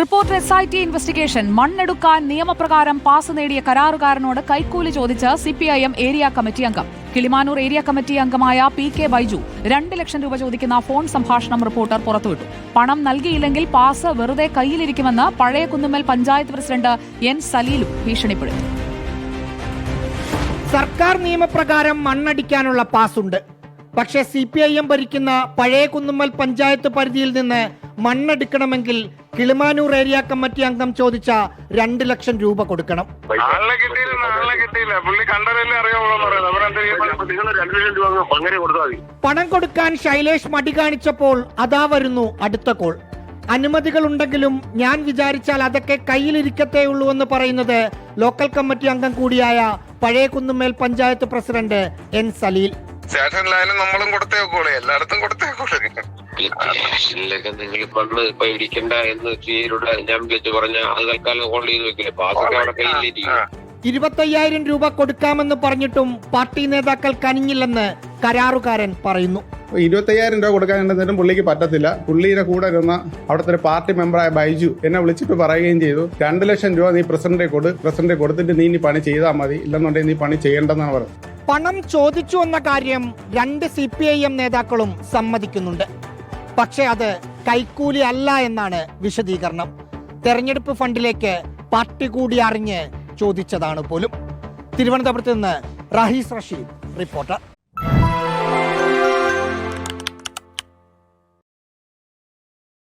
Report S I T investigation മണ്ണെടുക്കാൻ നിയമപ്രകാരം pass നേടിയ കരാറുകാരനോട് കൈക്കൂലി ചോദിച്ച് സിപിഐഎം ഏരിയ കമ്മിറ്റി അംഗം. കിളിമാനൂർ ഏരിയ കമ്മിറ്റി അംഗമായ പി കെ ബൈജു രണ്ട് ലക്ഷം രൂപ ചോദിക്കുന്ന ഫോൺ സംഭാഷണം റിപ്പോർട്ടർ പുറത്തുവിട്ടു. പണം നൽകിയില്ലെങ്കിൽ പാസ് വെറുതെ കയ്യിലിരിക്കുമെന്ന് പഴയ കുന്നുമ്മൽ പഞ്ചായത്ത് പ്രസിഡന്റ് എൻ സലീലു ഭീഷണിപ്പെടുത്തി. സർക്കാർ നിയമപ്രകാരം മണ്ണടിക്കാനുള്ള പാസുണ്ട്. പക്ഷേ സി പി ഐ എം ഭരിക്കുന്ന പഴയ കുന്നുമ്മൽ പഞ്ചായത്ത് പരിധിയിൽ നിന്ന് മണ്ണെടുക്കണമെങ്കിൽ കിളിമാനൂർ ഏരിയ കമ്മിറ്റി അംഗം ചോദിച്ച രണ്ട് ലക്ഷം രൂപ കൊടുക്കണം. ആളിനെ കിട്ടിയില്ല ആളിനെ കിട്ടിയില്ല. പുള്ളി കണ്ടതല്ലേ അറിയാവുള്ളൂ പറയുന്നത്. അവരെന്താ നിങ്ങൾ രണ്ടു ലക്ഷം രൂപ അങ്ങനെ കൊടുത്താൽ പണം കൊടുക്കാൻ ശൈലേഷ് മടി കാണിച്ചപ്പോൾ അതാ വരുന്നു അടുത്ത കോൾ. അനുമതികൾ ഉണ്ടെങ്കിലും ഞാൻ വിചാരിച്ചാൽ അതൊക്കെ കയ്യിലിരിക്കത്തേ ഉള്ളൂ എന്ന് പറയുന്നത് ലോക്കൽ കമ്മിറ്റി അംഗം കൂടിയായ പഴയ കുന്നുമേൽ പഞ്ചായത്ത് പ്രസിഡന്റ് എൻ സലീൽ. സ്റ്റേഷനിലായാലും നമ്മളും കൊടുത്തേക്കോളെ എല്ലായിടത്തും കൊടുത്തേക്കോളെ സ്റ്റേഷനിലൊക്കെ നിങ്ങൾ മണ്ണ് ഇപ്പൊ ഇടിക്കണ്ട എന്ന് ചീരുടെ ഞാൻ വിളിച്ചു പറഞ്ഞ അത് തൽക്കാലം ഹോൾഡ് ചെയ്ത് വെക്കില്ലേ പാസ്സൊക്കെ അവിടെ കയ്യിലിരിക്കും ഇരുപത്തയ്യായിരം രൂപ കൊടുക്കാമെന്ന് പറഞ്ഞിട്ടും പാർട്ടി നേതാക്കൾ കനിഞ്ഞില്ലെന്ന് കരാറുകാരൻ പറയുന്നു. ഇരുപത്തയ്യായിരം രൂപ കൊടുക്കാനുണ്ടെന്നിട്ടും പുള്ളിക്ക് പറ്റത്തില്ല. പുള്ളിയുടെ കൂടെ ഇരുന്ന അവിടുത്തെ ഒരു പാർട്ടി മെമ്പറായ ബൈജു എന്നെ വിളിച്ചിട്ട് പറയുകയും ചെയ്തു. രണ്ട് ലക്ഷം രൂപ നീ പ്രസിഡന്റ് കൊടു പ്രസിഡന്റ് കൊടുത്തിട്ട് നീ ഇനി പണി ചെയ്താൽ മതി. ഇല്ലെന്നുണ്ടെങ്കിൽ നീ പണി ചെയ്യേണ്ടെന്നാണ് പറഞ്ഞത്. പണം ചോദിച്ചു എന്ന കാര്യം രണ്ട് സി പി ഐ എം നേതാക്കളും സമ്മതിക്കുന്നുണ്ട്. പക്ഷേ അത് കൈക്കൂലി അല്ല എന്നാണ് വിശദീകരണം. തെരഞ്ഞെടുപ്പ് ഫണ്ടിലേക്ക് പാർട്ടി കൂടി അറിഞ്ഞ് ചോദിച്ചതാണ് പോലും. തിരുവനന്തപുരത്ത് നിന്ന് റഹീസ് റഷീദ് റിപ്പോർട്ടർ.